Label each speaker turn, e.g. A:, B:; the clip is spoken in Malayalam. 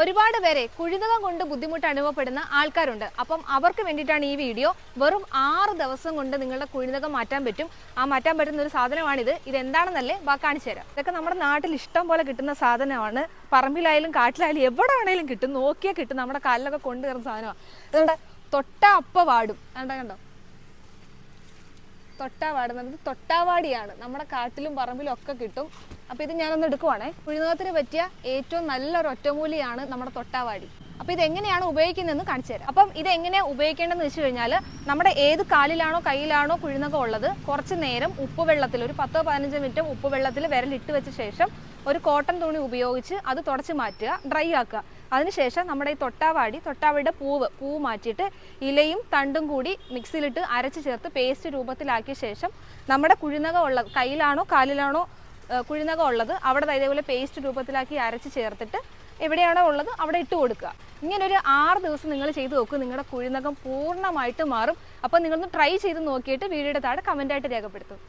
A: ഒരുപാട് പേരെ കുഴിനകം കൊണ്ട് ബുദ്ധിമുട്ട് അനുഭവപ്പെടുന്ന ആൾക്കാരുണ്ട്. അപ്പം അവർക്ക് വേണ്ടിയിട്ടാണ് ഈ വീഡിയോ. വെറും ആറ് ദിവസം കൊണ്ട് നിങ്ങളുടെ കുഴിനകം മാറ്റാൻ പറ്റും. ആ മാറ്റാൻ പറ്റുന്ന ഒരു സാധനമാണിത്. ഇത് എന്താണെന്നല്ലേ വാ കാണിച്ചു തരാം. ഇതൊക്കെ നമ്മുടെ നാട്ടിൽ ഇഷ്ടം പോലെ കിട്ടുന്ന സാധനമാണ്. പറമ്പിലായാലും കാട്ടിലായാലും എവിടെ ആണെങ്കിലും കിട്ടും. നോക്കിയാൽ കിട്ടും. നമ്മുടെ കാലിലൊക്കെ കൊണ്ടുവരുന്ന സാധനമാണ്. അതുകൊണ്ട് തൊട്ട അപ്പ വാടും. കണ്ടോ? കണ്ടോ? തൊട്ടാവാട് നമുക്ക് തൊട്ടാവാടിയാണ്. നമ്മുടെ കാട്ടിലും പറമ്പിലും ഒക്കെ കിട്ടും. അപ്പൊ ഇത് ഞാനൊന്ന് എടുക്കുവാണേ. കുഴിനകത്തിന് പറ്റിയ ഏറ്റവും നല്ലൊരു ഒറ്റമൂലിയാണ് നമ്മുടെ തൊട്ടാവാടി. അപ്പൊ ഇത് എങ്ങനെയാണ് ഉപയോഗിക്കുന്നതെന്ന് കാണിച്ചു തരാം. അപ്പം ഇത് എങ്ങനെയാണ് ഉപയോഗിക്കേണ്ടതെന്ന് വെച്ച് കഴിഞ്ഞാൽ നമ്മുടെ ഏത് കാലിലാണോ കയ്യിലാണോ കുഴിനകം ഉള്ളത് കുറച്ച് നേരം ഉപ്പുവെള്ളത്തിൽ ഒരു പത്തോ പതിനഞ്ചോ മിനിറ്റ് ഉപ്പുവെള്ളത്തിൽ വിരലിട്ട് വെച്ച ശേഷം ഒരു കോട്ടൺ തുണി ഉപയോഗിച്ച് അത് തുടച്ച് മാറ്റുക ഡ്രൈ ആക്കുക. അതിനുശേഷം നമ്മുടെ ഈ തൊട്ടാവാടി തൊട്ടാവാടിയുടെ പൂവ് പൂവ് മാറ്റിയിട്ട് ഇലയും തണ്ടും കൂടി മിക്സിയിലിട്ട് അരച്ച് ചേർത്ത് പേസ്റ്റ് രൂപത്തിലാക്കിയ ശേഷം നമ്മുടെ കുഴിനകം ഉള്ള കയ്യിലാണോ കാലിലാണോ കുഴിനക ഉള്ളത് അവിടെ ഇതേപോലെ പേസ്റ്റ് രൂപത്തിലാക്കി അരച്ച് ചേർത്തിട്ട് എവിടെയാണോ ഉള്ളത് അവിടെ ഇട്ട് കൊടുക്കുക. ഇങ്ങനെ ഒരു ആറ് ദിവസം നിങ്ങൾ ചെയ്ത് നോക്കും നിങ്ങളുടെ കുഴിനകം പൂർണമായിട്ട് മാറും. അപ്പോൾ നിങ്ങളൊന്ന് ട്രൈ ചെയ്ത് നോക്കിയിട്ട് വീഡിയോയുടെ താഴെ കമന്റായിട്ട് രേഖപ്പെടുത്തും.